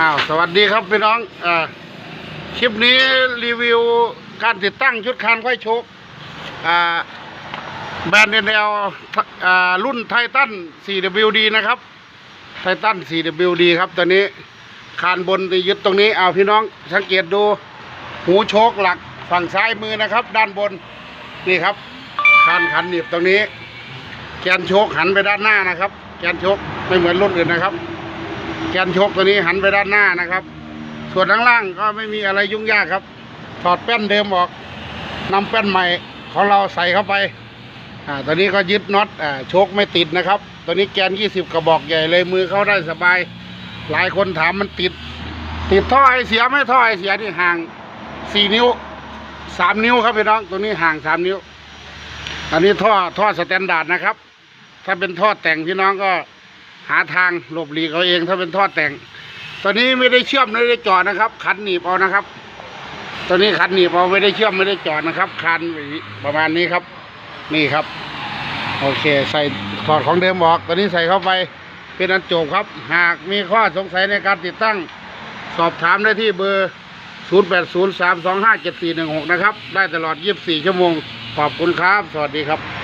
อ้าวสวัสดีครับพี่น้องอคลิปนี้รีวิวการติดตั้งชุดคานไขว้โชคแบรนด์แนวรุ่นไททัน 4WD นะครับไททัน 4WD ครับตัวนี้คานบนจะยึดตรงนี้เอาพี่น้องสังเกตดู หูโชคหลักฝั่งซ้ายมือนะครับ ด้านบนนี่ครับคานขันหนีบตรงนี้ แกนโชคหันไปด้านหน้านะครับ แกนโชคไม่เหมือนรุ่นอื่นนะครับ แกนโชคตัวนี้หันไปด้านหน้านะครับ ส่วนข้างล่างก็ไม่มีอะไรยุ่งยากครับ ถอดแป้นเดิมออกนำแป้นใหม่ของเราใส่เข้าไปอ่าตอนนี้ก็ยึดน็อตอ่าโชคไม่ติดนะครับ ตัวนี้แกน 20 กระบอกใหญ่เลยมือเข้าได้สบาย หลายคนถามมันติด ติดท่อไอเสียไม่ท่อไอเสียนี่ห่าง 4 นิ้ว 3 นิ้วครับพี่น้องตัวนี้ห่าง 3 นิ้ว อันนี้ท่อท่อสแตนดาร์ดนะครับ ถ้าเป็นท่อแต่งพี่น้องก็ หาทางหลบหลีกเอาเองถ้าเป็นท่อแต่ง ตอนนี้ไม่ได้เชื่อมไม่ได้จอดนะครับ ขันหนีบเอานะครับ ตอนนี้ขันหนีบเอาไม่ได้เชื่อมไม่ได้จอดนะครับ คันประมาณนี้ครับ นี่ครับ โอเค ใส่ถอดของเดิมออก ตอนนี้ใส่เข้าไปเป็นอันจบครับ หากมีข้อสงสัยในการติดตั้ง สอบถามได้ที่เบอร์ 0803257416 นะครับ ได้ตลอด 24 ชั่วโมง ขอบคุณครับ สวัสดีครับ